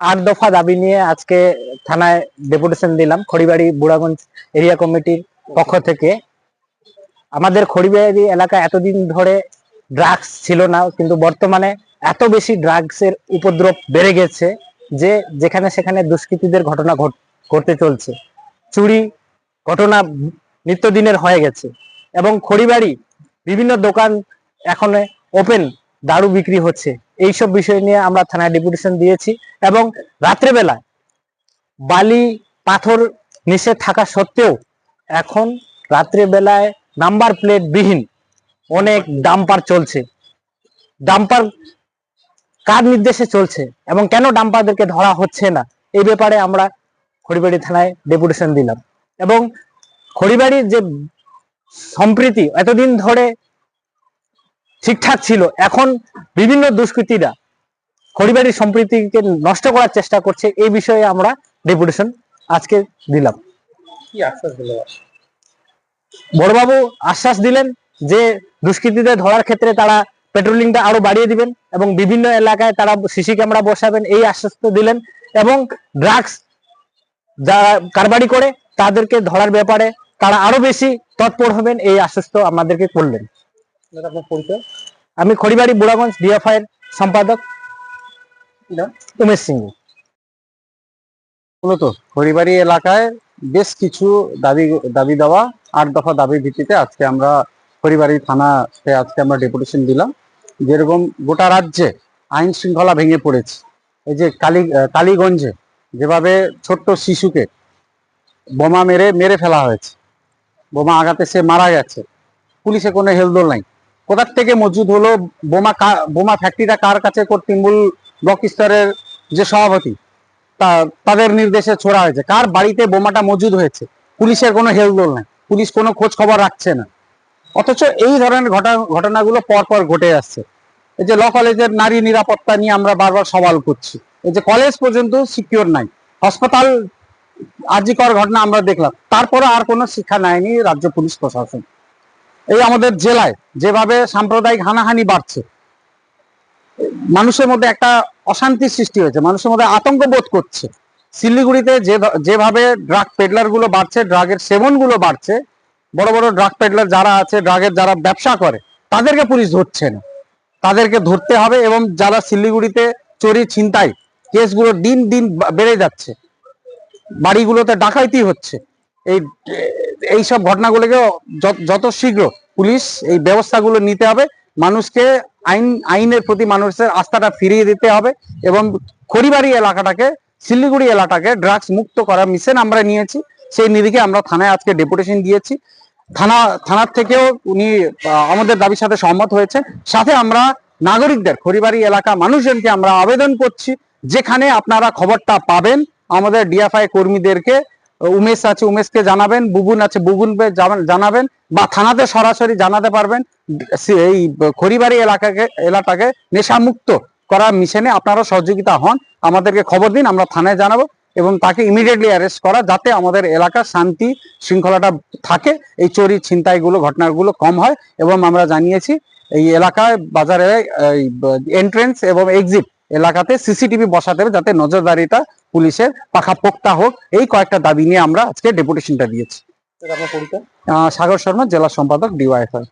আট দফা দাবি নিয়ে আজকে থানায় ডেপুটেশন দিলাম খড়িবাড়ি বুড়াগঞ্জ এরিয়া কমিটির পক্ষ থেকে। আমাদের খড়িবাড়ি এলাকা এতদিন ধরে ড্রাগস ছিল না কিন্তু বর্তমানে এত বেশি ড্রাগসের উপদ্রব বেড়ে গেছে যে যেখানে সেখানে দুষ্কৃতীদের ঘটনা ঘট- ঘটতে চলছে। চুরি ঘটনা নিত্যদিনের হয়ে গেছে। এবং খড়িবাড়ি বিভিন্ন দোকান এখন ওপেন দারু বিক্রি হচ্ছে। এইসব বিষয় নিয়ে আমরা থানায় ডেপুটেশন দিয়েছি এবং রাত্রেবেলা বালি পাথর নিষেধ থাকা সত্ত্বেও এখন রাত্রেবেলায় নাম্বার প্লেট বিহীন অনেক ডাম্পার চলছে। ডাম্পার কার নির্দেশে চলছে এবং কেন ডাম্পারদেরকে ধরা হচ্ছে না, এই ব্যাপারে আমরা খড়িবাড়ি থানায় ডেপুটেশন দিলাম। এবং খড়িবাড়ির যে সম্প্রীতি, এতদিন ধরে ঠিকঠাক ছিল। এখন বিভিন্ন দুষ্কৃতীরা খড়িবাড়ির সম্প্রীতিকে নষ্ট করার চেষ্টা করছে এই বিষয়ে আমরা ডেপুটেশন আজকে দিলাম। বড়বাবু আশ্বাস দিলেন যে দুষ্কৃতীদের ধরার ক্ষেত্রে তারা পেট্রোলিংটা আরও বাড়িয়ে দিবেন এবং বিভিন্ন এলাকায় তারা সিসি ক্যামেরা বসাবেন এই আশ্বাস তো দিলেন। এবং ড্রাগস যারা কারবারি করে তাদেরকে ধরার ব্যাপারে তারা আরও বেশি তৎপর হবেন এই আশ্বস্ত আমাদেরকে করলেন। আমি খড়িবাড়ি, বুড়াগঞ্জ, ডিএফআই এর সম্পাদক? উমেশ সিংহ। মূলত হরিবাড়ি এলাকায় বেশ কিছু দাবি দাবি দেওয়া, আট দফা দাবির ভিত্তিতে আজকে আমরা হরিবাড়ি থানাতে আজকে আমরা ডেপুটেশন দিলাম। যেরকম গোটা রাজ্যে আইন শৃঙ্খলা ভেঙে পড়েছে। এই যে কালী, কালীগঞ্জে যেভাবে ছোট্ট শিশুকে বোমা মেরে মেরে ফেলা হয়েছে, বোমা আঘাতে সে মারা গেছে, পুলিশে কোনো হেলদোল নাই। কোথার থেকে মজুদ হলো? বোমা বোমা ফ্যাক্টরিটা কার কাছে? তৃণমূল ব্লক স্তরের যে সভাপতি, তা- তাদের নির্দেশে ছোড়া হয়েছে। কার বাড়িতে বোমাটা মজুদ হয়েছে? পুলিশের কোনো হেলদোল নাই। পুলিশ কোনো খোঁজ খবর রাখছে না। অথচ এই ধরনের ঘটনা ঘটনাগুলো পর পর ঘটে আসছে। এই যে ল কলেজের নারী নিরাপত্তা নিয়ে আমরা বারবার সওয়াল করছি। এই যে কলেজ পর্যন্ত সিকিউর নাই। হাসপাতাল আর্যিকর ঘটনা আমরা দেখলাম। তারপরে আর কোনো শিক্ষা নেয়নি রাজ্য পুলিশ প্রশাসন। এই আমাদের জেলায় যেভাবে সাম্প্রদায়িক হানাহানি বাড়ছে, মানুষের মধ্যে একটা অশান্তির সৃষ্টি হয়েছে, মানুষের মধ্যে আতঙ্ক বোধ করছে। শিলিগুড়িতে যে যেভাবে ড্রাগ পেডলারগুলো বাড়ছে ড্রাগের সেবনগুলো বাড়ছে, বড় বড় ড্রাগ পেডলার যারা আছে ড্রাগের যারা ব্যবসা করে, তাদেরকে পুলিশ ধরছে না। তাদেরকে ধরতে হবে এবং যারা শিলিগুড়িতে চুরি ছিনতাই, কেসগুলো দিন দিন বেড়ে যাচ্ছে, বাড়িগুলোতে ডাকাইতি হচ্ছে। এই এই সব ঘটনাগুলোকে যত- শীঘ্র পুলিশ এই ব্যবস্থাগুলো নিতে হবে, মানুষকে আইন, আইনের প্রতি মানুষের আস্থাটা ফিরিয়ে দিতে হবে এবং খড়িবাড়ি এলাকাটাকে, শিলিগুড়ি এলাকাকে ড্রাগস মুক্ত করার মিশন আমরা নিয়েছি, সেই নিরিখে আমরা থানায় আজকে ডেপুটেশন দিয়েছি। থানা, থানার থেকেও উনি আমাদের দাবির সাথে সম্মত হয়েছে সাথে আমরা নাগরিকদের, খড়িবাড়ি এলাকা মানুষজনকে আমরা আবেদন করছি, যেখানে আপনারা খবরটা পাবেন। আমাদের ডিএফআই কর্মীদেরকে উমেশ আছে, উমেশকে জানাবেন, বুবুন আছে, বুবুনকে জানাবেন বা থানাতে সরাসরি জানাতে পারবেন। এই খড়িবাড়ি এলাকাকে এলাকাকে নেশামুক্ত করার মিশনে আপনারা সহযোগিতা হন, আমাদেরকে খবর দিন, আমরা থানায় জানাব এবং তাকে ইমিডিয়েটলি অ্যারেস্ট করা যাতে আমাদের এলাকার শান্তি শৃঙ্খলাটা থাকে। এই চুরি ছিনতাইগুলো, ঘটনাগুলো কম হয় এবং আমরা জানিয়েছি, এই এলাকায় বাজারে এন্ট্রেন্স এবং এক্সিট এলাকাতে সিসিটিভি বসাতে হবে, যাতে নজরদারিটা পুলিশের পাখা পোক্তা হোক এই কয়েকটা দাবি নিয়ে আমরা আজকে ডেপুটেশনটা দিয়েছি সাগর শর্মা জেলা সম্পাদক ডিওয়াইফআই